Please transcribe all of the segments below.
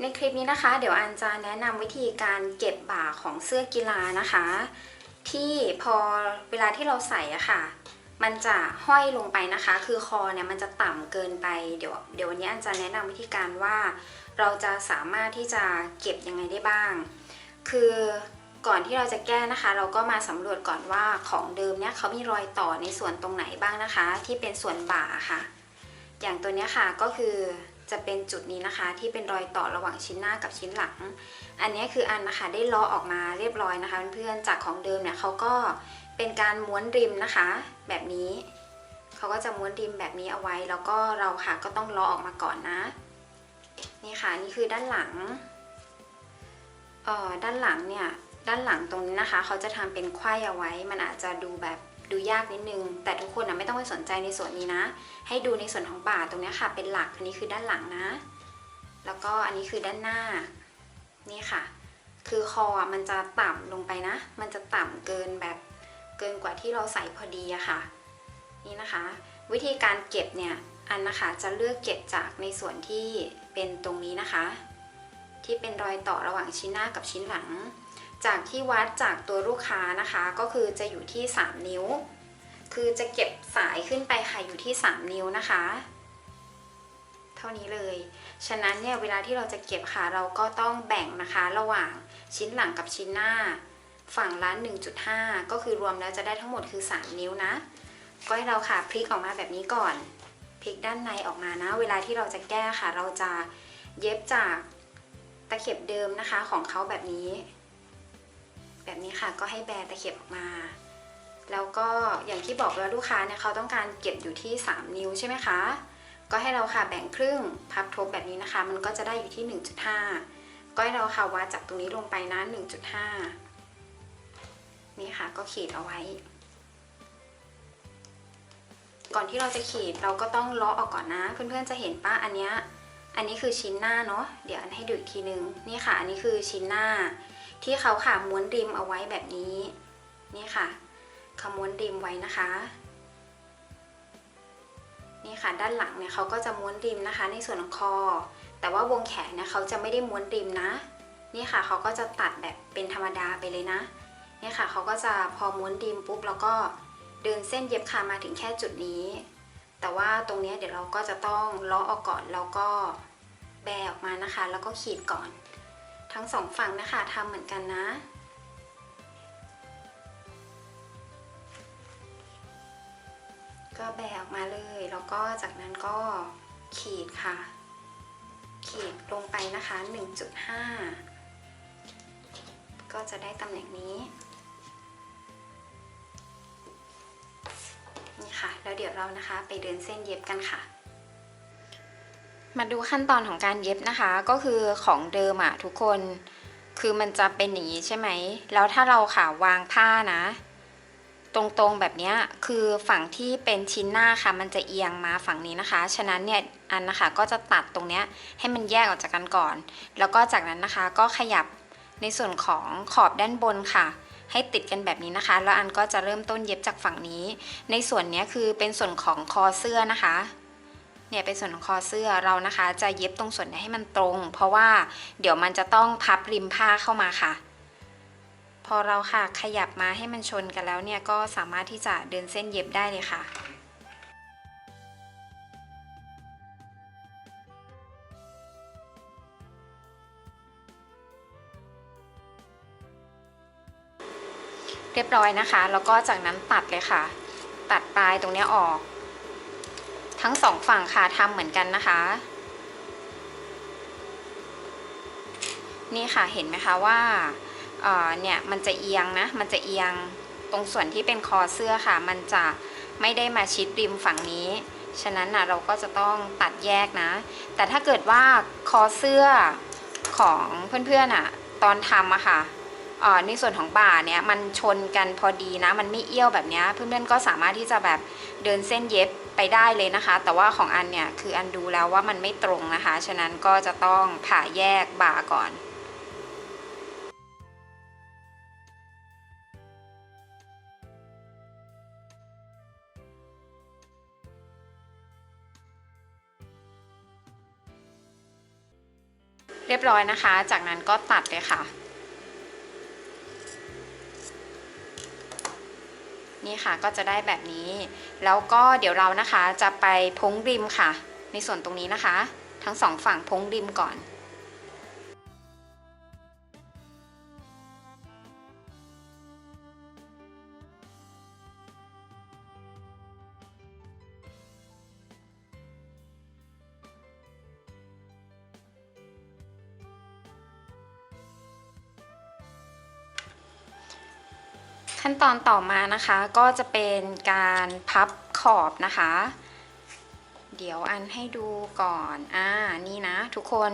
ในคลิปนี้นะคะ เดี๋ยวอันจะแนะนำวิธีการเก็บบ่าของเสื้อกีฬานะคะ ที่พอเวลาที่เราใส่อะค่ะ มันจะห้อยลงไปนะคะ คือคอเนี่ยมันจะต่ำเกินไปเดี๋ยวเดี๋ยววันนี้อันจะแนะนำวิธีการว่า เราจะสามารถที่จะเก็บยังไงได้บ้าง คือก่อนที่เราจะแก้นะคะ เราก็มาสำรวจก่อนว่าของเดิมเนี่ยเขามีรอยต่อในส่วนตรงไหนบ้างนะคะ ที่เป็นส่วนบ่าค่ะ อย่างตัวนี้ค่ะก็คือ จะเป็นจุดนี้นะคะที่เป็นรอยต่อระหว่างชิ้นหน้ากับชิ้นหลัง อันนี้คืออันนะคะได้ล้อออกมาเรียบร้อยนะคะเพื่อนๆจากของเดิมเนี่ยเขาก็เป็นการม้วนริมนะคะ แบบนี้เขาก็จะม้วนริมแบบนี้เอาไว้ แล้วก็เราค่ะก็ต้องล้อออกมาก่อนนะ นี่ค่ะนี่คือด้านหลังเอ่อด้านหลังเนี่ยด้านหลังตรงนี้นะคะเขาจะทำเป็นไขว้เอาไว้ มันอาจจะดูแบบ ดูยากนิดนึง แต่ทุกคนนะไม่ต้องไปสนใจในส่วนนี้นะ ให้ดูในส่วนของบ่าตรงนี้ค่ะ เป็นหลักอันนี้คือด้านหลังนะ แล้วก็อันนี้คือด้านหน้า นี่ค่ะ คือคอมันจะต่ำลงไปนะ มันจะต่ำเกินแบบเกินกว่าที่เราใส่พอดีอะค่ะ นี่นะคะ วิธีการเก็บเนี่ยอันนะคะจะเลือกเก็บจากในส่วนที่เป็นตรงนี้นะคะ ที่เป็นรอยต่อระหว่างชิ้นหน้ากับชิ้นหลัง จากที่วัดจากตัวลูกค้านะคะ ก็คือจะอยู่ที่ 3 นิ้ว คือจะเก็บสายขึ้นไปค่ะอยู่ที่ 3 นิ้วนะคะ เท่านี้เลย ฉะนั้นเนี่ยเวลาที่เราจะเก็บค่ะเราก็ต้องแบ่งนะคะระหว่างชิ้นหลังกับชิ้นหน้า ฝั่งละ1.5 ก็คือรวมแล้วจะได้ทั้งหมดคือ 3 นิ้วนะ ก็ให้เราค่ะพลิกออกมาแบบนี้ก่อนพลิกด้านในออกมานะ เวลาที่เราจะแก้ค่ะ เราจะเย็บจากตะเข็บเดิมนะคะของเขาแบบนี้ แบบนี้ค่ะก็ให้แบตะเข็บออกมา แล้วก็อย่างที่บอกว่าลูกค้าเนี่ยเขาต้องการเก็บอยู่ที่ 3 นิ้วใช่ไหมคะ ก็ให้เราค่ะแบ่งครึ่งพับทบแบบนี้นะคะ มันก็จะได้อยู่ที่ 1.5 ก็ให้เราค่ะวัดจากตรงนี้ลงไปนะ 1.5 นี่ค่ะก็ขีดเอาไว้ ก่อนที่เราจะขีดเราก็ต้องล้อออกก่อนนะ เพื่อนๆจะเห็นป้าอันเนี้ยอันนี้คือชิ้นหน้าเนาะเดี๋ยวอันให้ดูอีกทีนึงนี่ค่ะ อันนี้คือชิ้นหน้า ที่เขาค่ะม้วนริมเอาไว้แบบนี้ นี่ค่ะเขาม้วนริมไว้นะคะ นี่ค่ะด้านหลังเนี่ยเขาก็จะม้วนริมนะคะ ในส่วนของคอ แต่ว่าวงแขนเนี่ยเขาจะไม่ได้ม้วนริมนะ นี่ค่ะเขาก็จะตัดแบบเป็นธรรมดาไปเลยนะนี่ค่ะเขาก็จะพอม้วนริมปุ๊บแล้วก็เดินเส้นเย็บขามาถึงแค่จุดนี้ แต่ว่าตรงนี้เดี๋ยวเราก็จะต้องล้อออกก่อนแล้วก็แบออกมานะคะ แล้วก็ขีดก่อน ทั้งสองฝั่งนะคะทำเหมือนกันนะ ก็แบออกมาเลย แล้วก็จากนั้นก็ขีดค่ะ ขีดลงไปนะคะ 1.5 ก็จะได้ตำแหน่งนี้นี่ค่ะ แล้วเดี๋ยวเรานะคะไปเดินเส้นเย็บกันค่ะ มาดูขั้นตอนของการเย็บนะคะ ก็คือของเดิมอะทุกคน คือมันจะเป็นอย่างนี้ใช่ไหม แล้วถ้าเราค่ะวางผ้านะ ตรงๆแบบนี้คือฝั่งที่เป็นชิ้นหน้าค่ะ มันจะเอียงมาฝั่งนี้นะคะ ฉะนั้นเนี่ยอันนะคะก็จะตัดตรงเนี้ยให้มันแยกออกจากกันก่อน แล้วก็จากนั้นนะคะก็ขยับในส่วนของขอบด้านบนค่ะ ให้ติดกันแบบนี้นะคะ แล้วอันก็จะเริ่มต้นเย็บจากฝั่งนี้ ในส่วนเนี้ยคือเป็นส่วนของคอเสื้อนะคะ เนี่ยเป็นส่วนของคอเสื้อเรานะคะ จะเย็บตรงส่วนนี้ให้มันตรง เพราะว่าเดี๋ยวมันจะต้องพับริมผ้าเข้ามาค่ะ พอเราค่ะขยับมาให้มันชนกันแล้วเนี่ยก็สามารถที่จะเดินเส้นเย็บได้เลยค่ะเรียบร้อยนะคะ แล้วก็จากนั้นตัดเลยค่ะ ตัดปลายตรงนี้ออก ทั้งสองฝั่งค่ะทำเหมือนกันนะคะ นี่ค่ะเห็นไหมคะว่าเเนี่ยมันจะเอียงนะมันจะเอียงตรงส่วนที่เป็นคอเสื้อค่ะ มันจะไม่ได้มาชิดริมฝั่งนี้ ฉะนั้นนะเราก็จะต้องตัดแยกนะ แต่ถ้าเกิดว่าคอเสื้อของเพื่อนๆอะ ตอนทำอะค่ะเอ่อ ในส่วนของบ่าเนี่ยมันชนกันพอดีนะ มันไม่เอี้ยวแบบนี้เพื่อนๆก็สามารถที่จะแบบเดินเส้นเย็บไปได้เลยนะคะ แต่ว่าของอันเนี่ยคืออันดูแล้วว่ามันไม่ตรงนะคะ ฉะนั้นก็จะต้องผ่าแยกบ่าก่อนเรียบร้อยนะคะ จากนั้นก็ตัดเลยค่ะ นี่ค่ะก็จะได้แบบนี้ แล้วก็เดี๋ยวเรานะคะจะไปพ้งริมค่ะ ในส่วนตรงนี้นะคะ ทั้งสองฝั่งพ้งริมก่อน ขั้นตอนต่อมานะคะก็จะเป็นการพับขอบนะคะ เดี๋ยวอันให้ดูก่อนอ่านี่นะทุกคน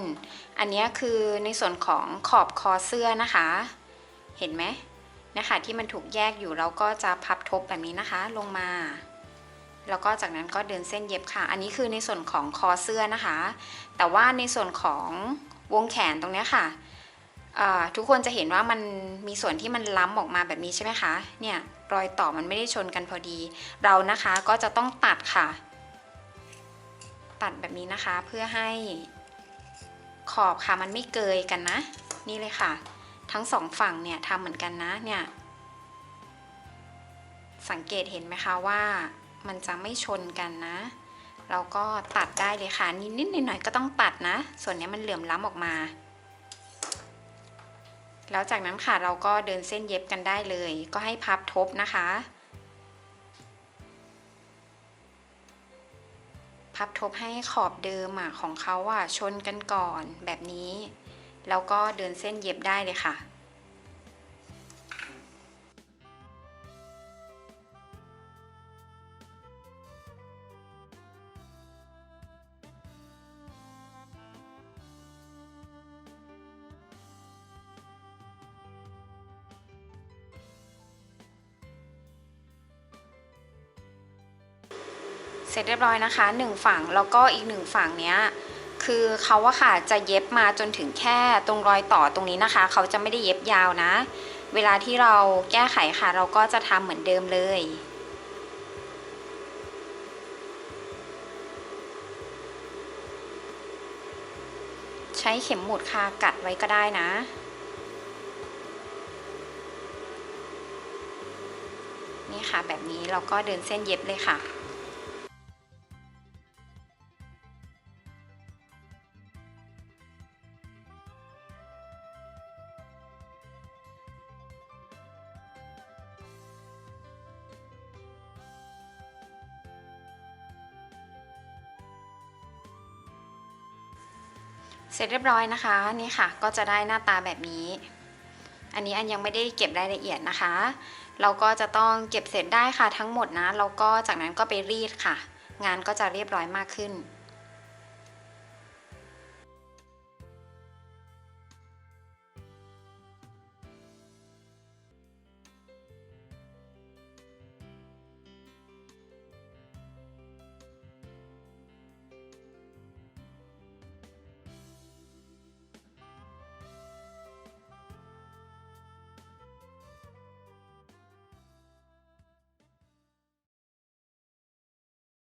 อันนี้คือในส่วนของขอบคอเสื้อนะคะ เห็นไหมนะคะที่มันถูกแยกอยู่เราก็จะพับทบแบบนี้นะคะลงมาแล้วก็จากนั้นก็เดินเส้นเย็บค่ะ อันนี้คือในส่วนของคอเสื้อนะคะ แต่ว่าในส่วนของวงแขนตรงนี้ค่ะ ทุกคนจะเห็นว่ามันมีส่วนที่มันล้ำออกมาแบบนี้ใช่ไหมคะ เนี่ยรอยต่อมันไม่ได้ชนกันพอดี เรานะคะก็จะต้องตัดค่ะ ตัดแบบนี้นะคะเพื่อให้ขอบค่ะมันไม่เกยกันนะ นี่เลยค่ะ ทั้งสองฝั่งเนี่ยทำเหมือนกันนะเนี่ยสังเกตเห็นไหมคะว่ามันจะไม่ชนกันนะ เราก็ตัดได้เลยค่ะนิดๆหน่อยๆก็ต้องตัดนะ ส่วนนี้มันเหลื่อมล้ำออกมา แล้วจากนั้นค่ะเราก็เดินเส้นเย็บกันได้เลย ก็ให้พับทบนะคะ พับทบให้ขอบเดิมอะของเขาอะชนกันก่อนแบบนี้ แล้วก็เดินเส้นเย็บได้เลยค่ะ เสร็จเรียบร้อยนะคะหนึ่งฝั่งแล้วก็อีกหนึ่งฝั่งเนี้ยคือเขาอะค่ะจะเย็บมาจนถึงแค่ตรงรอยต่อตรงนี้นะคะ เขาจะไม่ได้เย็บยาวนะ เวลาที่เราแก้ไขค่ะ เราก็จะทำเหมือนเดิมเลยใช้เข็มหมุดค่ะกัดไว้ก็ได้นะ นี่ค่ะแบบนี้เราก็เดินเส้นเย็บเลยค่ะ เสร็จเรียบร้อยนะคะนี่ค่ะก็จะได้หน้าตาแบบนี้ อันนี้อันยังไม่ได้เก็บรายละเอียดนะคะ เราก็จะต้องเก็บเสร็จได้ค่ะทั้งหมดนะแล้วก็จากนั้นก็ไปรีดค่ะ งานก็จะเรียบร้อยมากขึ้น